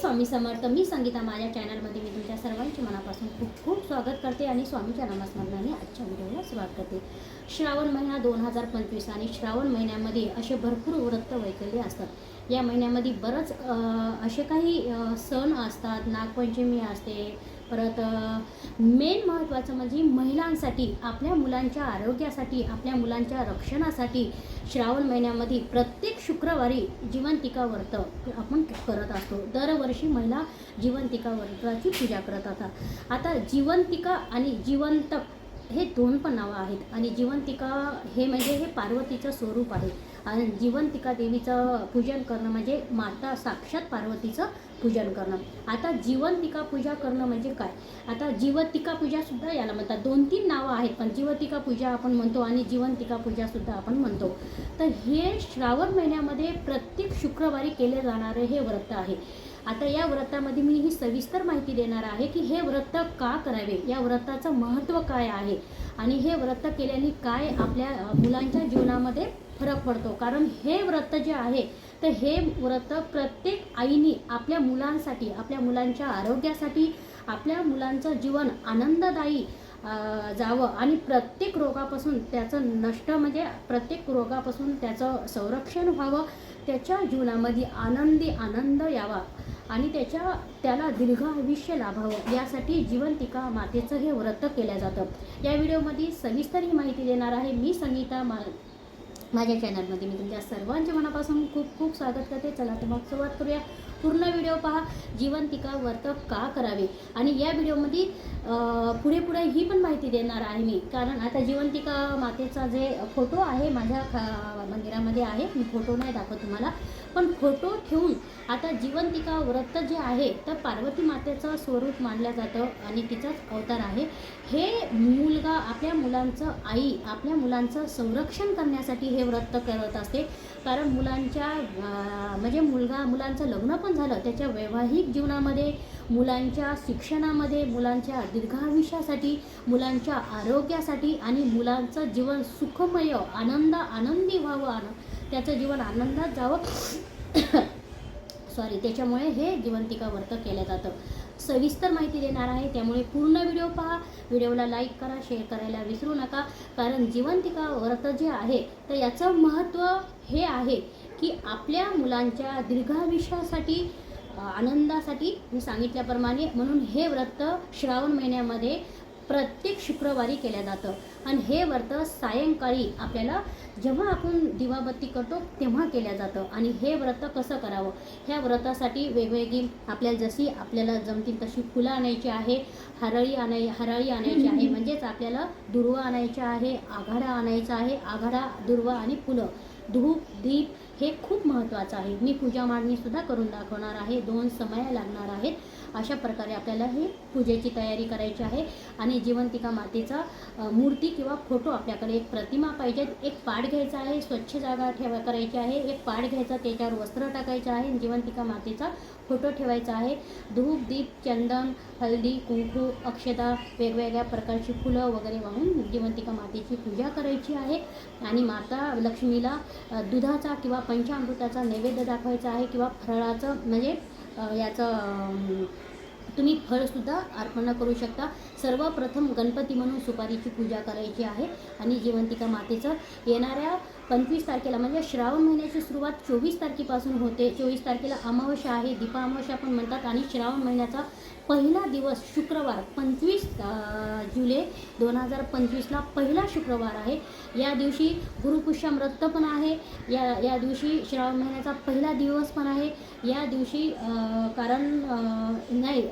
स्वामी समर्थ. मी संगीता माझ्या चॅनलमध्ये मी तुमच्या सर्वांचे मनापासून खूप खूप स्वागत करते आणि स्वामीच्या नामस्मरणाने आजच्या व्हिडिओला सुरुवात करते. श्रावण महिना दोन हजार पंचवीस आणि श्रावण महिन्यामध्ये असे भरपूर व्रत वैकल्य असतात. या महिन्यामध्ये बरंच असे काही सण असतात. नागपंचमी असते परत मेन महत्त्वाचं म्हणजे महिलांसाठी आपल्या मुलांच्या आरोग्यासाठी आपल्या मुलांच्या रक्षणासाठी श्रावण महिन्यामध्ये प्रत्येक शुक्रवारी जीवंतिका व्रत आपण करत असतो. दरवर्षी महिला जीवंतिका व्रताची पूजा करत असतात. आता जीवंतिका आणि जिवंत हे दोन पण नावं आहेत. आणि जिवंतिका हे म्हणजे हे पार्वतीचं स्वरूप आहे. आणि जीवंतिका देवीचं पूजन करणं म्हणजे माता साक्षात पार्वतीचं पूजन करणं. आता जीवंतिका पूजा करणं म्हणजे काय? आता जीवतिका पूजासुद्धा याला म्हणतात. दोन तीन नावं आहेत पण जीवतिका पूजा आपण म्हणतो आणि जीवंतिका पूजासुद्धा आपण म्हणतो. तर हे श्रावण महिन्यामध्ये प्रत्येक शुक्रवारी केले जाणारे हे व्रत आहे. आता या व्रतामध्ये मी ही सविस्तर माहिती देणार आहे की हे व्रत का करावे? या व्रताचं महत्त्व काय आहे? आणि हे व्रत केल्याने काय आपल्या मुलांच्या जीवनामध्ये फरक पडतो? कारण हे व्रत जे आहे तर हे व्रत प्रत्येक आईने आपल्या मुलांसाठी आपल्या मुलांच्या आरोग्यासाठी आपल्या मुलांचं जीवन आनंददायी जावं आणि प्रत्येक रोगापासून त्याचं नष्ट म्हणजे प्रत्येक रोगापासून त्याचं संरक्षण व्हावं त्याच्या जीवनामध्ये आनंदी आनंद यावा. आणि त्याच्या त्याला दीर्घ आयुष्य लाभावं यासाठी जीवंतिका मातेचं हे व्रत केलं जातं. या व्हिडिओमध्ये सविस्तर ही माहिती देणार आहे मी संगीता मा माझ्या चॅनलमध्ये. मी तुमच्या सर्वांच्या मनापासून खूप खूप स्वागत करते. चला तर मग सुरुवात करूया. पूर्ण व्हिडिओ पहा. जीवंतिका व्रत का करावे? आणि या व्हिडिओमध्ये पुढे पुढे ही पण माहिती देणार आहे मी. कारण आता जीवंतिका मातेचा जे फोटो आहे माझ्या खा मंदिरामध्ये आहे. मी फोटो नाही दाखवत तुम्हाला. पण फोटो ठेवून आता जीवंतिका व्रत जे आहे तर पार्वती मातेचं स्वरूप मानलं जातं आणि तिचाच अवतार आहे. हे मुलगा आपल्या मुलांचं आई आपल्या मुलांचं संरक्षण करण्यासाठी हे व्रत करत असते. कारण मुलांच्या म्हणजे मुलगा मुलांचं लग्न पण झालं त्याच्या वैवाहिक जीवनामध्ये मुलांच्या शिक्षणामध्ये मुलांच्या दीर्घायुष्यासाठी मुलांच्या आरोग्यासाठी आणि मुलांचं जीवन सुखमय आनंद आनंदी व्हावं आन त्याचं जीवन आनंदात जावं. सॉरी त्याच्यामुळे हे जिवंतिका व्रत केलं जातं. सविस्तर माहिती देणार आहे त्यामुळे पूर्ण व्हिडिओ पहा. व्हिडिओला लाईक करा शेअर करायला विसरू नका. कारण जिवंतिका व्रत जे आहे तर याचं महत्त्व हे आहे की आपल्या मुलांच्या दीर्घायुष्यासाठी आनंदासाठी मी सांगितल्याप्रमाणे म्हणून हे व्रत श्रावण महिन्यामध्ये प्रत्येक शुक्रवारी केलं जातं. आणि हे व्रत सायंकाळी आपल्याला जेव्हा आपण दिवाबत्ती करतो तेव्हा केलं जातं. आणि हे व्रत कसं करावं? ह्या व्रतासाठी वेगवेगळी आपल्याला जशी आपल्याला जमतील तशी फुलं आणायची आहे हरळी आणाय हरळी आणायची आहे. म्हणजेच आपल्याला दुर्वा आणायचा आहे आघाडा आणायचा आहे आघाडा दुर्वा आणि फुलं. धूप दीप हे खूप महत्त्वाचं आहे. मी पूजा मांडणीसुद्धा करून दाखवणार आहे. दोन समया लागणार आहेत. अशा प्रकारे आपल्याला ही पूजेची तयारी करायची आहे. आणि जिवंतिका मातेचा मूर्ती किंवा फोटो आपल्याकडे एक प्रतिमा पाहिजे. एक पाठ घ्यायचा आहे स्वच्छ जागा ठेवा करायची आहे. एक पाठ घ्यायचा त्याच्यावर वस्त्र टाकायचं आहे आणि जिवंतिका मातेचा फोटो ठेवायचा आहे. धूप दीप चंदन हळदी कुंकू अक्षता वेगवेगळ्या प्रकारची फुलं वगैरे वाहून जिवंतिका मातेची पूजा करायची आहे. आणि माता लक्ष्मीला दुधाचा किंवा पंचामृताचा नैवेद्य दाखवायचा आहे किंवा फराळाचं म्हणजे याचं तुम्ही फळसुद्धा अर्पण करू शकता. सर्वप्रथम गणपती म्हणून सुपारीची पूजा करायची आहे आणि जिवंतिका मातेचं. येणाऱ्या पंचवीस तारखेला म्हणजे श्रावण महिन्याची सुरुवात चोवीस तारखेपासून होते. चोवीस तारखेला अमावस्या आहे. दीपा अमावस्या पण म्हणतात आणि श्रावण महिन्याचा पहिला दिवस शुक्रवार पंचवीस जुलै दोन हजार पंचवीसला पहिला शुक्रवार आहे. या दिवशी गुरुपुष्यामृत पण आहे. या या दिवशी श्रावण महिन्याचा पहिला दिवस पण आहे. या दिवशी कारण नाही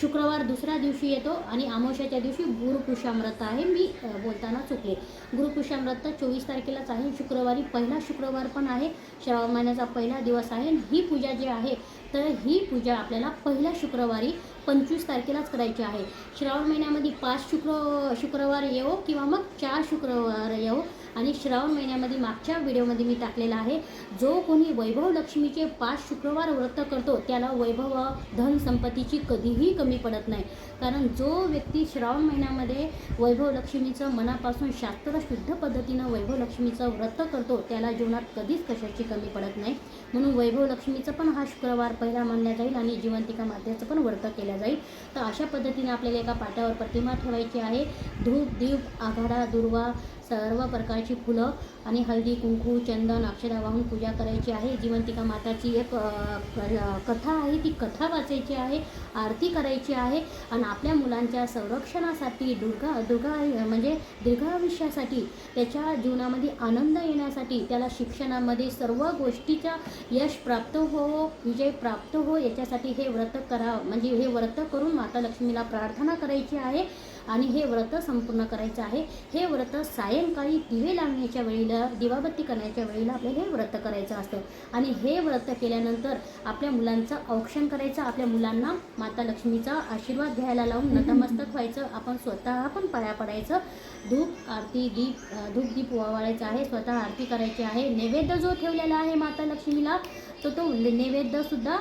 शुक्रवार दुसऱ्या दिवशी येतो आणि अमावस्याच्या दिवशी गुरुपुष्यामृत आहे. मी बोलताना चुकले. गुरुपुष्यामृत चोवीस तारखेलाच आहे शुक्रवारी पहिला शुक्रवार पण आहे. श्रावण महिन्याचा पहिला दिवस आहे. आणि ही पूजा जी आहे तर ही पूजा आपल्याला पहिल्या शुक्रवारी पंचवीस तारखेलाच करायची आहे. श्रावण महिन्यामध्ये पाच शुक्र शुक्रवार येवो किंवा मग चार शुक्रवार येवो. आणि श्रावण महिन्यामध्ये मागच्या व्हिडिओमध्ये मी टाकलेला आहे जो कोणी वैभव लक्ष्मीचे पाच शुक्रवार व्रत करतो त्याला वैभव धन संपत्तीची कधीही कमी पडत नाही. कारण जो व्यक्ती श्रावण महिन्यामध्ये वैभव लक्ष्मीचं मनापासून शास्त्रशुद्ध पद्धतीनं वैभव लक्ष्मीचं व्रत करतो त्याला जीवनात कधीच कशाची कमी पडत नाही. म्हणून वैभव लक्ष्मीचं पण हा शुक्रवार पहिला मानला जाईल आणि जिवंतिका मातेचं पण व्रत केलं जाईल. तर अशा पद्धतीने आपल्याला एका पाट्यावर प्रतिमा ठेवायची आहे. धूप दीप आघाडा दुर्वा सर्व प्रकारची फुलं आणि हळदी कुंकू चंदन अक्षरा वाहून पूजा करायची आहे. जिवंतिका माताची एक कथा आहे. ती कथा वाचायची आहे आरती करायची आहे आणि आपल्या मुलांच्या संरक्षणासाठी दुर्गा दुर्गा म्हणजे दीर्घायुष्यासाठी त्याच्या जीवनामध्ये आनंद येण्यासाठी त्याला शिक्षणामध्ये सर्व गोष्टीचा यश प्राप्त हो विजय प्राप्त हो याच्यासाठी हे व्रत करा म्हणजे हे व्रत करून माता लक्ष्मीला प्रार्थना करायची आहे. आणि हे व्रत संपूर्ण करायचं आहे. हे व्रत सायंकाळी दिवे लावण्याच्या वेळेला दिवाबत्ती करण्याच्या वेळेला आपल्याला हे व्रत करायचं असतं. आणि हे व्रत केल्यानंतर आपल्या मुलांचं औक्षण करायचं आपल्या मुलांना माता लक्ष्मीचा आशीर्वाद घ्यायला लावून नतमस्तक व्हायचं आपण स्वतः पण पाया पडायचं. धूप आरती दीप धूप दीप ओवाळायचं आहे स्वतः आरती करायची आहे. नैवेद्य जो ठेवलेला आहे माता लक्ष्मीला तर तो नैवेद्यसुद्धा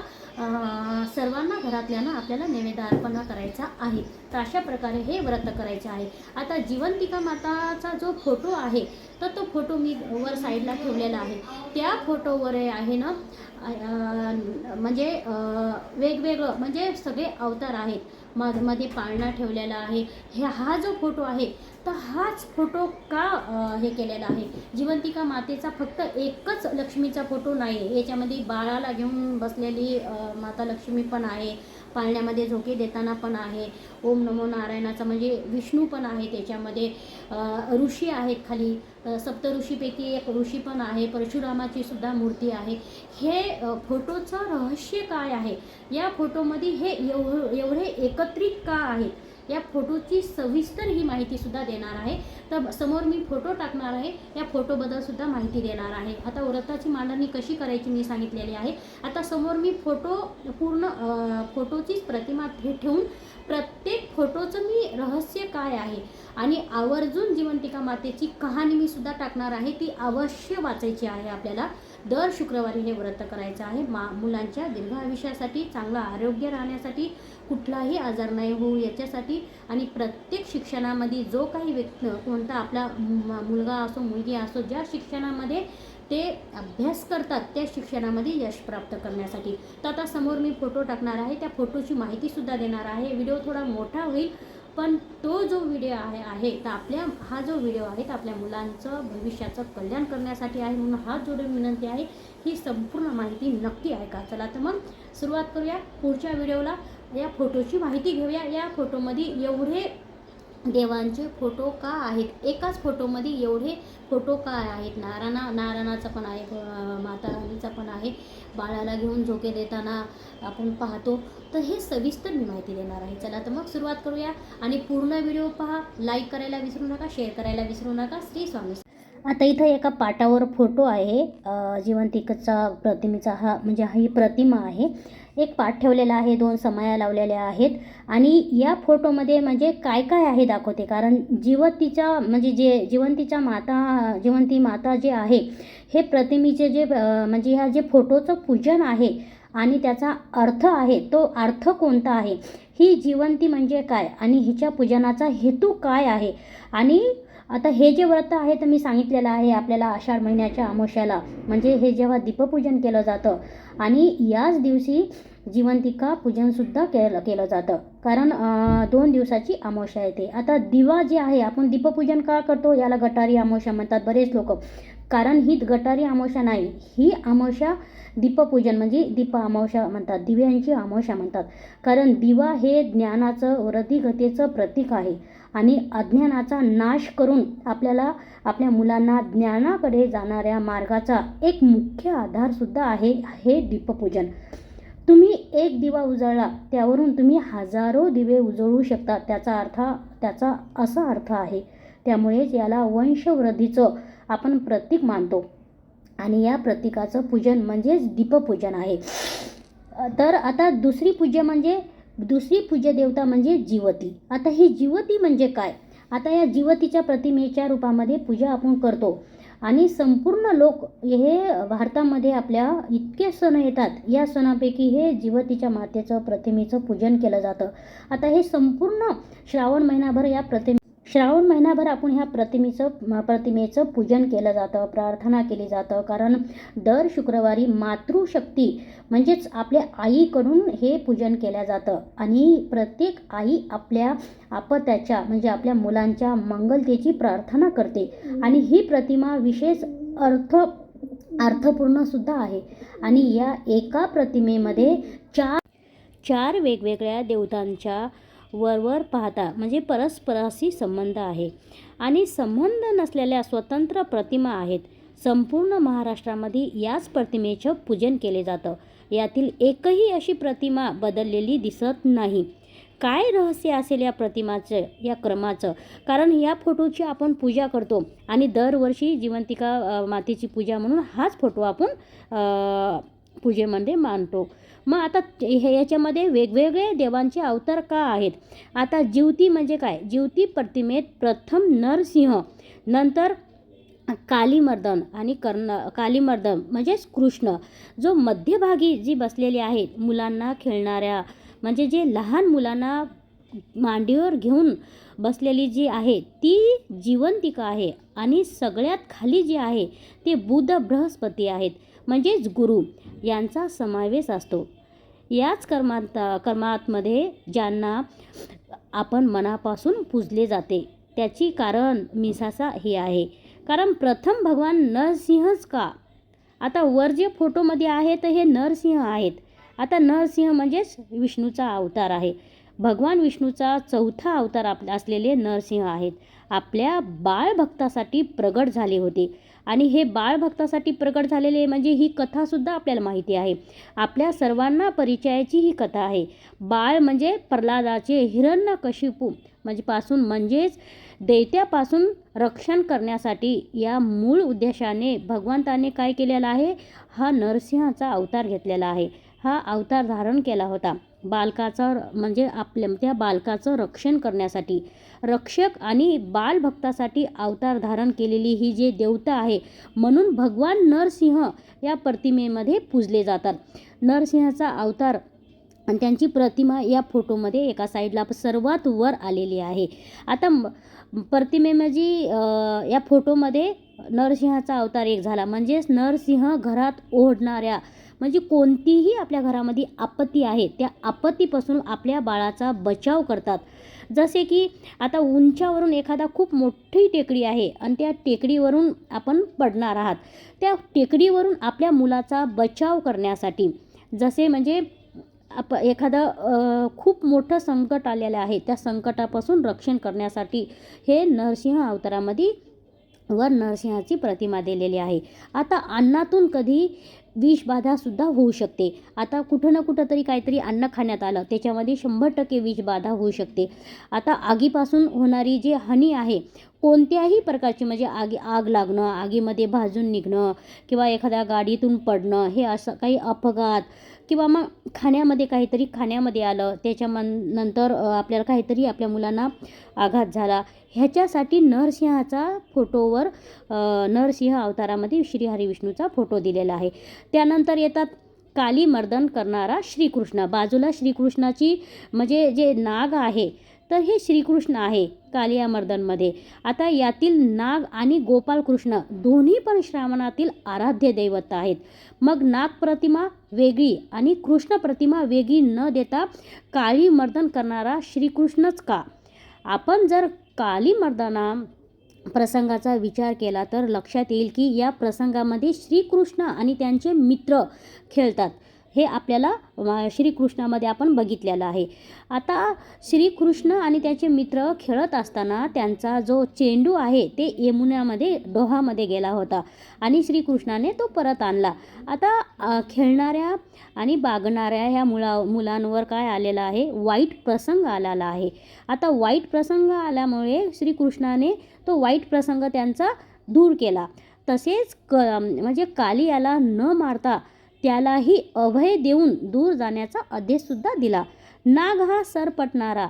सर्वांना घरातल्यानं आपल्याला नैवेद्य अर्पण करायचा आहे. तर अशा प्रकारे हे व्रत करायचे आहे. आता जिवंतिका माताचा जो फोटो आहे तर तो फोटो मी वर साईडला ठेवलेला आहे. त्या फोटोवर आहे ना म्हणजे वेगवेगळं म्हणजे सगळे अवतार आहेत. मधमध्ये पाळणा ठेवलेला आहे. हे हा जो फोटो आहे तर हाच फोटो का हे केलेला आहे? जिवंतिका मातेचा फक्त एकच लक्ष्मीचा फोटो नाही. याच्यामध्ये बाळाला घेऊन बसलेली माता लक्ष्मी पण आहे. पाळण्यामध्ये झोके देताना पण आहे. ओम नमो नारायणाचा म्हणजे विष्णू पण आहे त्याच्यामध्ये. ऋषी आहेत खाली. सप्तऋषीपैकी सप्त ऋषीपैकी एक ऋषी पण आहे. परशुरामाची सुद्धा मूर्ती आहे. हे फोटोचं रहस्य काय आहे? या फोटोमध्ये हे एव एवढे एकत्रित का आहे या फोटोची सविस्तर ही माहिती सुद्धा देणार आहे. तर समोर मी फोटो टाकणार आहे. या फोटोबद्दल सुद्धा माहिती देणार आहे. आता व्रताची मांडणी कशी करायची मी सांगितलेली आहे. आता समोर मी फोटो पूर्ण फोटोचीच प्रतिमा ठेवून प्रत्येक फोटोचं मी रहस्य काय आहे? आणि आवर्जून जिवंतिका मातेची कहाणी मी सुद्धा टाकणार आहे. ती अवश्य वाचायची आहे आपल्याला. दर शुक्रवारी हे व्रत करायचं आहे. मा मुलांच्या दीर्घ आयुष्यासाठी चांगलं आरोग्य राहण्यासाठी कुठलाही आजार नाही होऊ याच्यासाठी आणि प्रत्येक शिक्षणामध्ये जो काही व्यक्ती कोणता आपला मुलगा असो मुलगी असो ज्या शिक्षणामध्ये ते अभ्यास करतात त्या शिक्षणामध्ये यश प्राप्त करण्यासाठी. तर आता समोर मी फोटो टाकणार आहे. त्या फोटोची माहितीसुद्धा देणार आहे. व्हिडिओ थोडा मोठा होईल. पण तो जो व्हिडिओ आहे आहे तर आपल्या हा जो व्हिडिओ आहे तर आपल्या मुलांचं भविष्याचं कल्याण करण्यासाठी आहे म्हणून हा जोडून विनंती आहे. ही संपूर्ण माहिती नक्की आहे का चला तर मग सुरुवात करूया पुढच्या व्हिडिओला या फोटोची माहिती घेऊया. या फोटोमध्ये एवढे देवांचे फोटो का आहेत? एकाच फोटोमध्ये एवढे फोटो का आहेत? नारायणा नारायणाचा पण आहे माता राणीचा पण आहे. बाळाला घेऊन झोके देताना आपण पाहतो. तर हे सविस्तर मी माहिती देणार आहे. चला तर मग सुरुवात करूया. आणि पूर्ण व्हिडिओ पहा. लाईक करायला विसरू नका शेअर करायला विसरू नका. श्री स्वामी आता इथं एका पाटावर फोटो आहे. जिवंतिकचा प्रतिमेचा हा म्हणजे ही प्रतिमा आहे. एक पाठ ठेवलेला आहे दोन समाया लावलेल्या आहेत. आणि या फोटोमध्ये म्हणजे काय काय आहे दाखवते? कारण जिवंतीच्या म्हणजे जे जिवंतीच्या माता जिवंती माता जे आहे हे प्रतिमेचे जे म्हणजे ह्या जे फोटोचं पूजन आहे आणि त्याचा अर्थ आहे तो अर्थ कोणता आहे? ही जिवंती म्हणजे काय? आणि हिच्या पूजनाचा हेतू काय आहे? आणि आता हे जे व्रत आहे तर मी सांगितलेलं आहे आपल्याला आषाढ महिन्याच्या अमावस्याला. म्हणजे हे जेव्हा दीपपूजन केलं जातं. आणि याच दिवशी जिवंतिका पूजनसुद्धा केलं केलं जातं. कारण दोन दिवसाची अमावस्या येते. आता दिवा जे आहे आपण दीपपूजन का करतो? याला गटारी अमावस्या म्हणतात बरेच लोक. कारण ही गटारी अमावस्या नाही. ही अमावस्या दीपपूजन म्हणजे दीप अमावस्या म्हणतात. दिव्यांची अमावस्या म्हणतात. कारण दिवा हे ज्ञानाचं वृद्धिगतेचं प्रतीक आहे. आणि अज्ञानाचा नाश करून आपल्याला आपल्या मुलांना ज्ञानाकडे जाणाऱ्या मार्गाचा एक मुख्य आधारसुद्धा आहे हे दीपपूजन. तुम्ही एक दिवा उजळला त्यावरून तुम्ही हजारो दिवे उजळू शकता. त्याचा अर्थ त्याचा असा अर्थ आहे त्यामुळेच याला वंशवृद्धीचं आपण प्रतीक मानतो. आणि या प्रतीकाचं पूजन म्हणजेच दीपपूजन आहे. तर आता दुसरी पूजा म्हणजे दुसरी पूज्य देवता म्हणजे जीवती. आता ही जीवती म्हणजे काय? आता या जीवतीच्या प्रतिमेच्या रूपामध्ये पूजा आपण करतो. आणि संपूर्ण लोक हे भारतामध्ये आपल्या इतके सण येतात या सणापैकी हे जीवतीच्या मातेचं प्रतिमेचं पूजन केलं जातं. आता हे संपूर्ण श्रावण महिनाभर या प्रतिमे श्रावण महिनाभर आपण ह्या प्रतिमेचं प्रतिमेचं पूजन केलं जातं प्रार्थना केली जातं. कारण दर शुक्रवारी मातृशक्ती म्हणजेच आपल्या आईकडून हे पूजन केलं जातं. आणि प्रत्येक आई आपल्या आपत्याच्या म्हणजे आपल्या मुलांच्या मंगलतेची प्रार्थना करते. आणि ही प्रतिमा विशेष अर्थ अर्थपूर्णसुद्धा आहे. आणि या एका प्रतिमेमध्ये चार चार वेगवेगळ्या देवतांच्या वरवर पाहता म्हणजे परस्पराशी संबंध आहे. आणि संबंध नसलेल्या स्वतंत्र प्रतिमा आहेत. संपूर्ण महाराष्ट्रामध्ये याच प्रतिमेचं पूजन केले जातं. यातील एकही अशी प्रतिमा बदललेली दिसत नाही. काय रहस्य असेल या प्रतिमाचं या क्रमाचं? कारण या फोटोची आपण पूजा करतो. आणि दरवर्षी जिवंतिका मातेची पूजा म्हणून हाच फोटो आपण पूजेमध्ये मानतो. मग आता हे याच्यामध्ये वेगवेगळे देवांचे अवतार का आहेत? आता जीवती म्हणजे काय? जीवती प्रतिमेत प्रथम नरसिंह नंतर कालीमर्दन आणि कर्ण कालीमर्दन म्हणजेच कृष्ण. जो मध्यभागी जी बसलेली आहेत मुलांना खेळणाऱ्या म्हणजे जे लहान मुलांना मांडीवर घेऊन बसलेली जी आहे ती जिवंतिका आहे. आणि सगळ्यात खाली जी आहे ते बुध बृहस्पती आहेत. म्हणजेच गुरु यांचा समावेश असतो. याच कर्मांत कर्मातमध्ये ज्यांना आपण मनापासून पूजले जाते त्याची कारण मिसासा हे आहे. कारण प्रथम भगवान नरसिंहच का? आता वर जे फोटोमध्ये आहे तर हे नरसिंह आहेत. आता नरसिंह म्हणजेच विष्णूचा अवतार आहे. भगवान विष्णूचा चौथा अवतार आप असलेले नरसिंह आहेत. आपल्या बाळभक्तासाठी प्रगट झाले होते. आणि हे बाळभक्तासाठी प्रकट झालेले म्हणजे ही कथासुद्धा आपल्याला माहिती आहे. आपल्या सर्वांना परिचयाची ही कथा आहे. बाळ म्हणजे प्रल्हादाचे हिरण्यकशिपू. म्हणजे पासून म्हणजेच दैत्यापासून रक्षण करण्यासाठी या मूळ उद्देशाने भगवंताने काय केलेलं आहे? हा नरसिंहाचा अवतार घेतलेला आहे. हा अवतार धारण केला होता. बालकाचं म्हणजे आपल्या त्या बालकाचं रक्षण करण्यासाठी रक्षक आणि बालभक्तासाठी अवतार धारण केलेली ही जे देवता आहे म्हणून भगवान नरसिंह या प्रतिमेमध्ये पूजले जातात. नरसिंहाचा अवतार आणि त्यांची प्रतिमा या फोटोमध्ये एका साईडला सर्वात वर आलेली आहे. आता प्रतिमेमध्ये या फोटोमध्ये नरसिंहाचा अवतार एक झाला. म्हणजेच नरसिंह घरात ओढणाऱ्या म्हणजे कोणतीही आपल्या घरामध्ये आपत्ती आहे त्या आपत्तीपासून आपल्या बाळाचा बचाव करतात. जसे की आता उंचावरून एखादा खूप मोठी टेकडी आहे आणि त्या टेकडीवरून आपण पडणार आहात. त्या टेकडीवरून आपल्या मुलाचा बचाव करण्यासाठी जसे म्हणजे आप एखादं खूप मोठं संकट आलेलं आहे त्या संकटापासून रक्षण करण्यासाठी हे नरसिंह अवतारामध्ये वर नरसिंहाची प्रतिमा दिलेली आहे. आता अन्नातून कधी विषबाधासुद्धा होऊ शकते. आता कुठं ना कुठं तरी काहीतरी अन्न खाण्यात आलं त्याच्यामध्ये शंभर टक्के विषबाधा होऊ शकते. आता आगीपासून होणारी जी हानी आहे कोणत्याही प्रकारची म्हणजे आगी आग लागणं आगीमध्ये भाजून निघणं किंवा एखाद्या गाडीतून पडणं हे असं काही अपघात किंवा मग खाण्यामध्ये काहीतरी खाण्यामध्ये आलं त्याच्या मन नंतर आपल्याला काहीतरी आपल्या मुलांना आघात झाला. ह्याच्यासाठी नरसिंहाचा फोटोवर नरसिंह अवतारामध्ये श्री हरिविष्णूचा फोटो दिलेला आहे. त्यानंतर येतात काली मर्दन करणारा श्रीकृष्ण. बाजूला श्रीकृष्णाची म्हणजे जे नाग आहे तर हे श्रीकृष्ण आहे कालिया मर्दनमध्ये आता यातील नाग आणि गोपालकृष्ण दोन्ही पण श्रावणातील आराध्य दैवत आहेत. मग नाग प्रतिमा वेगळी आणि कृष्ण प्रतिमा वेगळी न देता काळी मर्दन करणारा श्रीकृष्णच का? आपण जर काली मर्दना प्रसंगाचा विचार केला तर लक्षात येईल की या प्रसंगामध्ये श्रीकृष्ण आणि त्यांचे मित्र खेळतात. हे आपल्याला श्रीकृष्णामध्ये आपण बघितलेलं आहे. आता श्रीकृष्ण आणि त्याचे मित्र खेळत असताना त्यांचा जो चेंडू आहे ते यमुनामध्ये डोहामध्ये गेला होता आणि श्रीकृष्णाने तो परत आणला. आता खेळणाऱ्या आणि बागणाऱ्या ह्या मुला मुलांवर काय आलेलं आहे? वाईट प्रसंग आलेला आहे. आता वाईट प्रसंग आल्यामुळे श्रीकृष्णाने तो वाईट प्रसंग त्यांचा दूर केला. तसेच क म्हणजे काली याला न मारता त्यालाही अभय देऊन दूर जाण्याचा आदेशसुद्धा दिला. नाग हा सरपटणारा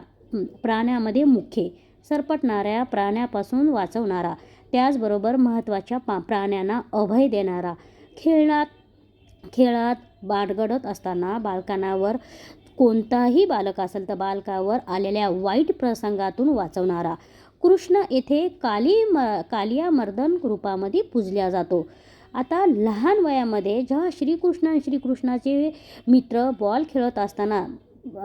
प्राण्यामध्ये मुख्य सरपटणाऱ्या प्राण्यापासून वाचवणारा त्याचबरोबर महत्त्वाच्या पा प्राण्यांना अभय देणारा. खेळात खेळात बाडगडत असताना बालकांवर कोणताही बालक असेल तर बालकावर आलेल्या वाईट प्रसंगातून वाचवणारा. कृष्ण येथे काली म कालिया मर्दन रूपामध्ये पूजल्या जातो. आता लहान वयामध्ये जेव्हा श्रीकृष्ण आणि श्रीकृष्णाचे मित्र बॉल खेळत असताना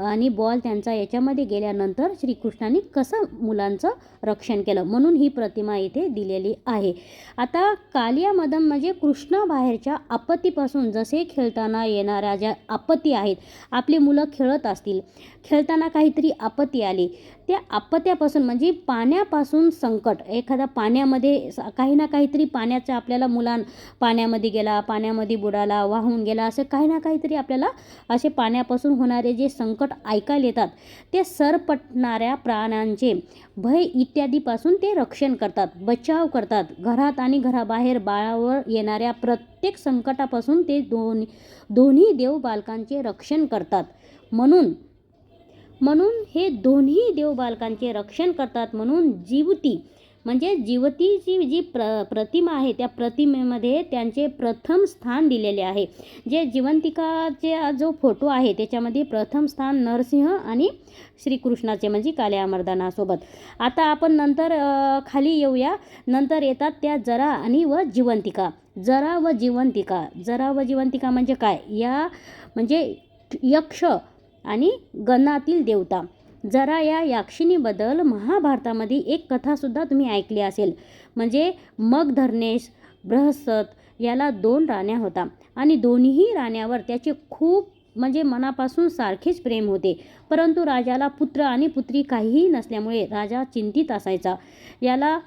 आणि बॉल त्यांचा याच्यामध्ये गेल्यानंतर श्रीकृष्णाने कसं मुलांचं रक्षण केलं म्हणून ही प्रतिमा इथे दिलेली आहे. आता कालिया मदन म्हणजे कृष्ण बाहेरच्या आपत्तीपासून जसे खेळताना येणाऱ्या ज्या आपत्ती आहेत आपली मुलं खेळत असतील खेळताना काहीतरी आपत्ती आली त्या आपत्यापासून म्हणजे पाण्यापासून संकट. एखादा पाण्यामध्ये स- काही ना काहीतरी पाण्याचं आपल्याला मुलां पाण्यामध्ये गेला पाण्यामध्ये बुडाला वाहून गेला असं काही ना काहीतरी आपल्याला असे पाण्यापासून होणारे जे संकट ऐकायला येतात ते सरपटणाऱ्या प्राण्यांचे भय इत्यादीपासून ते रक्षण करतात बचाव करतात. घरात आणि घराबाहेर बाळावर येणाऱ्या प्रत्येक संकटापासून ते दोन्ही दोन्ही देव बालकांचे रक्षण करतात. म्हणून म्हणून हे दोन्ही देव बालकांचे रक्षण करतात म्हणून जीवती म्हणजे जीवतीची जी प्र प्रतिमा आहे त्या प्रतिमेमध्ये त्यांचे प्रथम स्थान दिलेले आहे. जे जिवंतिकाचे जो फोटो आहे त्याच्यामध्ये प्रथम स्थान नरसिंह आणि श्रीकृष्णाचे म्हणजे काल्या मर्दानासोबत आता आपण नंतर खाली येऊया. नंतर येतात त्या जरा आणि व जिवंतिका. जरा व जिवंतिका. जरा व जिवंतिका म्हणजे काय? या म्हणजे यक्ष आणि गणातील देवता. जरा या याक्षिणीबद्दल महाभारतामध्ये एक कथासुद्धा तुम्ही ऐकली असेल. म्हणजे मग धरणेश बृहस्पत याला दोन राण्या होता. आणि दोन्ही राण्यावर त्याचे खूप म्हणजे मनापासून सारखेच प्रेम होते. परंतु राजाला पुत्र आणि पुत्री काहीही नसल्यामुळे राजा चिंतित असायचा. याला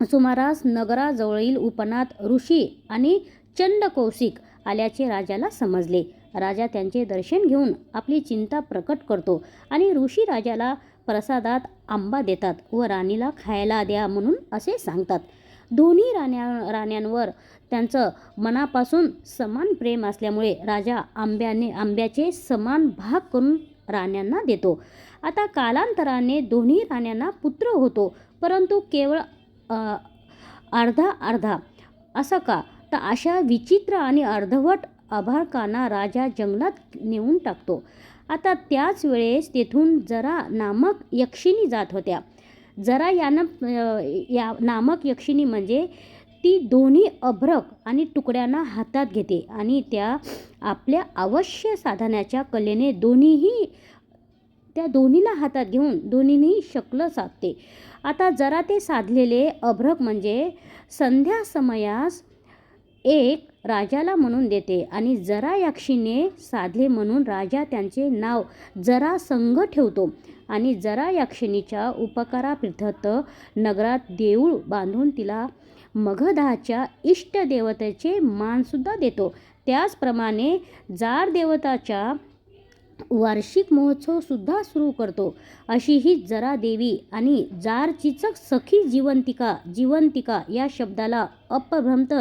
सुमारास नगराजवळील उपनात ऋषी आणि चंडकौशिक आल्याचे राजाला समजले. राजा त्यांचे दर्शन घेऊन आपली चिंता प्रकट करतो आणि ऋषी राजाला प्रसादात आंबा देतात व राणीला खायला द्या म्हणून असे सांगतात. दोन्ही राण्या राण्यांवर त्यांचं मनापासून समान प्रेम असल्यामुळे राजा आंब्याने आंब्याचे समान भाग करून राण्यांना देतो. आता कालांतराने दोन्ही राण्यांना पुत्र होतो परंतु केवळ अर्धा अर्धा. असं का? तर अशा विचित्र आणि अर्धवट अभाळकांना राजा जंगलात नेऊन टाकतो. आता त्याच वेळेस तेथून जरा नामक यक्षिणी जात होत्या. जरा यानं या नामक यक्षिणी म्हणजे ती दोन्ही अभ्रक आणि तुकड्यांना हातात घेते आणि त्या आपल्या अवश्य साधण्याच्या कलेने दोन्हीही त्या दोन्हीला हातात घेऊन दोन्हीही शकलं साधते. आता जरा ते साधलेले अभ्रक म्हणजे संध्या समयास एक राजाला म्हणून देते आणि जरा याक्षीने साधले म्हणून राजा त्यांचे नाव जरा संघ ठेवतो आणि जरा याक्षिणीच्या उपकाराप्रित्यर्थ नगरात देऊळ बांधून तिला मगधाच्या इष्टदेवतेचे मानसुद्धा देतो. त्याचप्रमाणे जार देवताच्या वार्षिक महोत्सवसुद्धा सुरू करतो. अशी ही जरा देवी आणि जार चिचक सखी जिवंतिका जिवंतिका या शब्दाला अपभ्रंत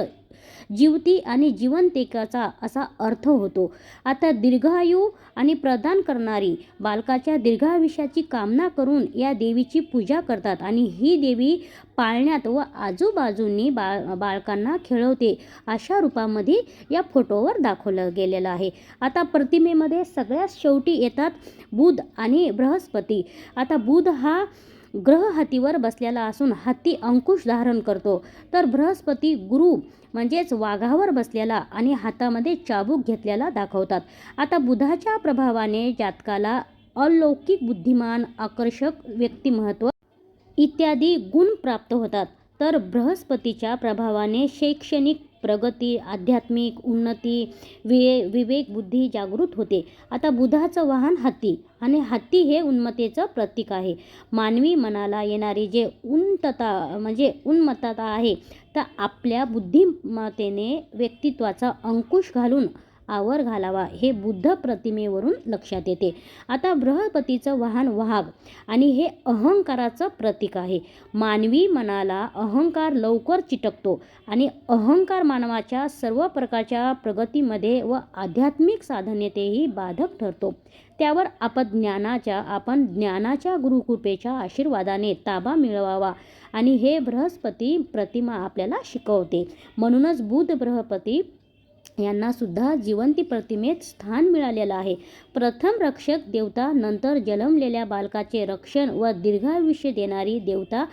जीवती आणि जिवंतिकाचा असा अर्थ होतो. आता दीर्घायू आणि प्रदान करणारी बालकाच्या दीर्घायुष्याची कामना करून या देवीची पूजा करतात आणि ही देवी पाळण्यात व आजूबाजूंनी बाळ बाळकांना खेळवते अशा रूपामध्ये या फोटोवर दाखवलं गेलेलं आहे. आता प्रतिमेमध्ये सगळ्यात शेवटी येतात बुध आणि बृहस्पती. आता बुध हा ग्रह हातीवर बसलेला असून हत्ती अंकुश धारण करतो. तर बृहस्पती गुरु म्हणजेच वाघावर बसलेला आणि हातामध्ये चाबूक घेतलेला दाखवतात. आता बुधाच्या प्रभावाने जातकाला अलौकिक बुद्धिमान आकर्षक व्यक्तिमत्व इत्यादी गुण प्राप्त होतात. तर बृहस्पतीच्या प्रभावाने शैक्षणिक प्रगती आध्यात्मिक उन्नती विवे विवेक बुद्धी जागृत होते. आता बुधाचं वाहन हत्ती आणि हत्ती हे उन्मतेचं प्रतीक आहे. मानवी मनाला येणारी जे उन्नतता म्हणजे उन्मतता आहे तर आपल्या बुद्धिमत्तेने व्यक्तित्वाचा अंकुश घालून आवर घालावा हे बुद्ध प्रतिमेवरून लक्षात येते. आता बृहस्पतीचं वाहन वाघ आणि हे अहंकाराचं प्रतीक आहे. मानवी मनाला अहंकार लवकर चिटकतो आणि अहंकार मानवाच्या सर्व प्रकारच्या प्रगतीमध्ये व आध्यात्मिक साधन्यतेही बाधक ठरतो. त्यावर आपण ज्ञानाच्या आपण ज्ञानाच्या गुरुकृपेच्या आशीर्वादाने ताबा मिळवावा आणि हे बृहस्पती प्रतिमा आपल्याला शिकवते. म्हणूनच बुध बृहस्पती यांनासुद्धा जिवंती प्रतिमेत स्थान मिळालेलं आहे. प्रथम रक्षक देवता नंतर जन्मलेल्या बालकाचे रक्षण व दीर्घायुष्य देणारी देवता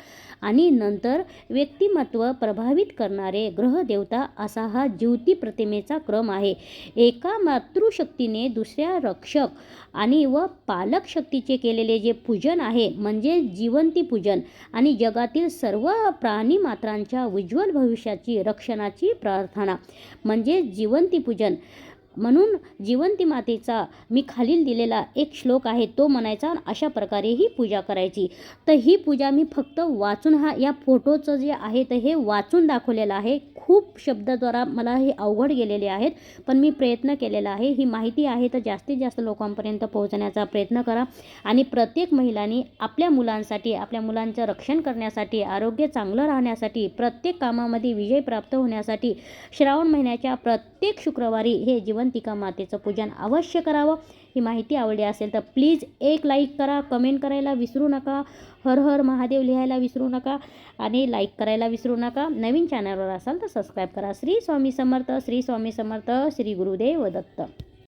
आणि नंतर व्यक्तिमत्व प्रभावित करणारे ग्रहदेवता असा हा ज्योती प्रतिमेचा क्रम आहे. एका मातृशक्तीने दुसऱ्या रक्षक आणि व पालक शक्तीचे केलेले जे पूजन आहे म्हणजे जिवंती पूजन आणि जगातील सर्व प्राणी मात्रांच्या उज्ज्वल भविष्याची रक्षणाची प्रार्थना म्हणजे भगवंती पूजन. म्हणून जिवंती मातेचा मी खालील दिलेला एक श्लोक आहे तो म्हणायचा आणि अशा प्रकारे ही पूजा करायची. तर ही पूजा मी फक्त वाचून हा या फोटोचं जे आहे तर हे वाचून दाखवलेलं आहे. खूप शब्दाद्वारा मला हे अवघड गेलेले आहेत पण मी प्रयत्न केलेला आहे. ही माहिती आहे तर जास्तीत जास्त लोकांपर्यंत पोहोचण्याचा प्रयत्न करा. आणि प्रत्येक महिलांनी आपल्या मुलांसाठी आपल्या मुलांचं रक्षण करण्यासाठी आरोग्य चांगलं राहण्यासाठी प्रत्येक कामामध्ये विजय प्राप्त होण्यासाठी श्रावण महिन्याच्या प्रत्येक शुक्रवारी हे जीवन अवंतिका मातेचं पूजन अवश्य करावं. ही माहिती आवडली असेल तर प्लीज एक लाईक करा कमेंट करायला विसरू नका. हर हर महादेव लिहायला विसरू नका आणि लाईक करायला विसरू नका. नवीन चॅनलवर असाल तर सबस्क्राईब करा. श्री स्वामी समर्थ श्री स्वामी समर्थ श्री गुरुदेव दत्त.